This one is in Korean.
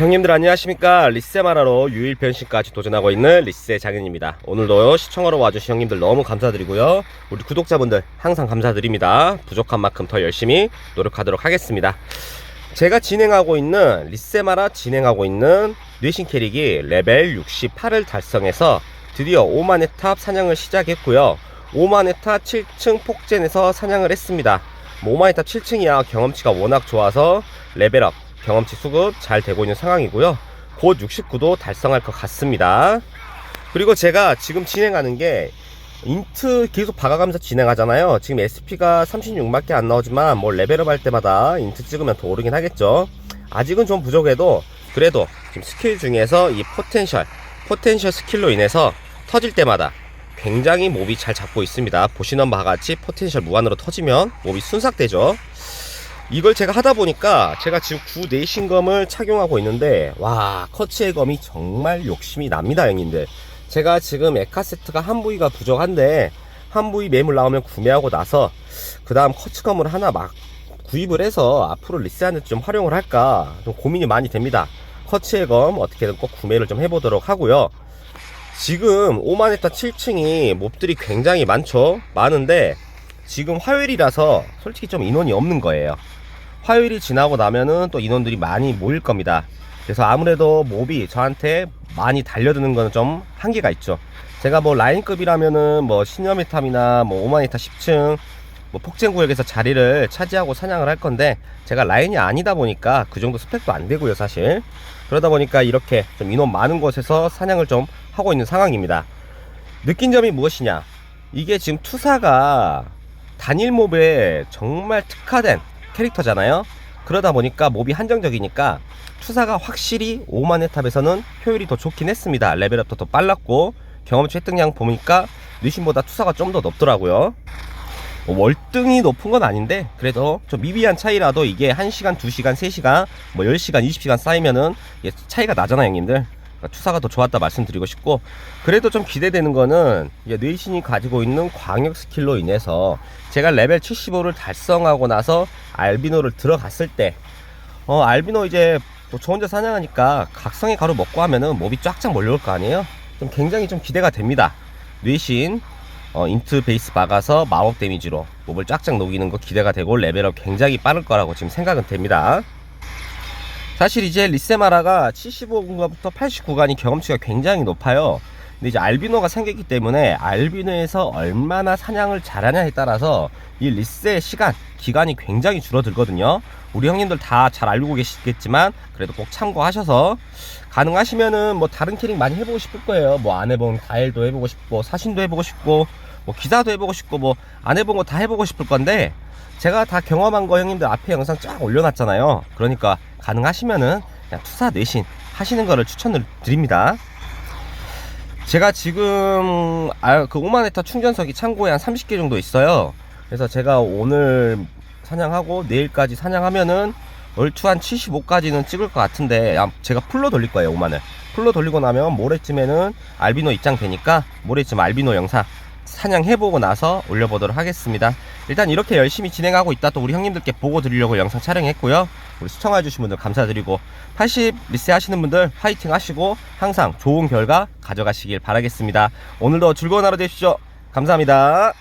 형님들 안녕하십니까? 리세 마라로 유일 변신까지 도전하고 있는 리세 장현입니다. 오늘도 시청하러 와주신 형님들 너무 감사드리고요. 우리 구독자분들 항상 감사드립니다. 부족한 만큼 더 열심히 노력하도록 하겠습니다. 제가 진행하고 있는 리세마라 진행하고 있는 뇌신 캐릭이 레벨 68을 달성해서 드디어 5만의 탑 사냥을 시작했고요. 5만의 탑 7층 폭젠에서 사냥을 했습니다. 뭐 5만의 탑 7층이야. 경험치가 워낙 좋아서 레벨업 경험치 수급 잘 되고 있는 상황이고요. 곧 69도 달성할 것 같습니다. 그리고 제가 지금 진행하는 게 인트 계속 박아가면서 진행하잖아요. 지금 SP가 36밖에 안 나오지만 뭐 레벨업 할 때마다 인트 찍으면 더 오르긴 하겠죠. 아직은 좀 부족해도 그래도 지금 스킬 중에서 이 포텐셜 포텐셜 스킬로 인해서 터질 때마다 굉장히 몹이 잘 잡고 있습니다. 보시는 바와 같이 포텐셜 무한으로 터지면 몹이 순삭되죠. 이걸 제가 하다 보니까 제가 지금 구 내신검을 착용하고 있는데 와 커츠의 검이 정말 욕심이 납니다 형님들. 제가 지금 에카세트가 한 부위가 부족한데 한 부위 매물 나오면 구매하고 나서 그 다음 커츠검을 하나 막 구입을 해서 앞으로 리스한테 좀 활용을 할까 좀 고민이 많이 됩니다. 커츠의 검 어떻게든 꼭 구매를 좀 해보도록 하고요. 지금 오마네타 7층이 몹들이 굉장히 많죠? 많은데 지금 화요일이라서 솔직히 좀 인원이 없는 거예요 화요일이 지나고 나면은 또 인원들이 많이 모일 겁니다. 그래서 아무래도 몹이 저한테 많이 달려드는 거는 좀 한계가 있죠. 제가 뭐 라인급이라면은 뭐 신여메탑이나 뭐 오마니타 10층 뭐 폭쟁 구역에서 자리를 차지하고 사냥을 할 건데 제가 라인이 아니다 보니까 그 정도 스펙도 안 되고요 사실 그러다 보니까 이렇게 좀 인원 많은 곳에서 사냥을 좀 하고 있는 상황입니다 느낀 점이 무엇이냐 이게 지금 투사가 단일 몹에 정말 특화된 캐릭터잖아요. 그러다 보니까 몹이 한정적이니까 투사가 확실히 5만의 탑에서는 효율이 더 좋긴 했습니다. 레벨업도 더 빨랐고 경험치 획득량 보니까 뉘신보다 투사가 좀 더 높더라고요. 뭐 월등히 높은 건 아닌데 그래도 좀 미비한 차이라도 이게 1시간, 2시간, 3시간, 뭐 10시간, 20시간 쌓이면은 차이가 나잖아요, 형님들. 그러니까 투사가 더 좋았다 말씀드리고 싶고 그래도 좀 기대되는 거는 뇌신이 가지고 있는 광역 스킬로 인해서 제가 레벨 75를 달성하고 나서 알비노를 들어갔을 때 어, 알비노 이제 뭐저 혼자 사냥하니까 각성의 가루 먹고 하면은 몹이 쫙쫙 몰려올 거 아니에요? 좀 굉장히 좀 기대가 됩니다. 뇌신 어, 인트 베이스 박아서 마법 데미지로 몹을 쫙쫙 녹이는 거 기대가 되고 레벨업 굉장히 빠를 거라고 지금 생각은 됩니다. 사실 이제 리세마라가 75구간부터 89구간이 경험치가 굉장히 높아요. 근데 이제 알비노가 생겼기 때문에 알비노에서 얼마나 사냥을 잘하냐에 따라서 이 리세 시간, 기간이 굉장히 줄어들거든요. 우리 형님들 다 잘 알고 계시겠지만 그래도 꼭 참고하셔서 가능하시면은 뭐 다른 캐릭 많이 해보고 싶을 거예요. 뭐 안 해본 가엘도 해보고 싶고 사신도 해보고 싶고 뭐 기사도 해보고 싶고 뭐 안 해본 거 다 해보고 싶을 건데 제가 다 경험한 거 형님들 앞에 영상 쫙 올려놨잖아요. 그러니까 가능하시면은 투사 내신 하시는 거를 추천을 드립니다. 제가 지금 아, 그 오마네타 충전석이 창고에 한 30개 정도 있어요. 그래서 제가 오늘 사냥하고 내일까지 사냥하면은 얼추 한 75까지는 찍을 것 같은데 아, 제가 풀로 돌릴 거예요 5만을 풀로 돌리고 나면 모레쯤에는 알비노 입장 되니까 모레쯤 알비노 영상 사냥해보고 나서 올려보도록 하겠습니다. 일단 이렇게 열심히 진행하고 있다. 또 우리 형님들께 보고 드리려고 영상 촬영했고요. 우리 시청해주신 분들 감사드리고 80 리세 하시는 분들 파이팅 하시고 항상 좋은 결과 가져가시길 바라겠습니다. 오늘도 즐거운 하루 되십시오. 감사합니다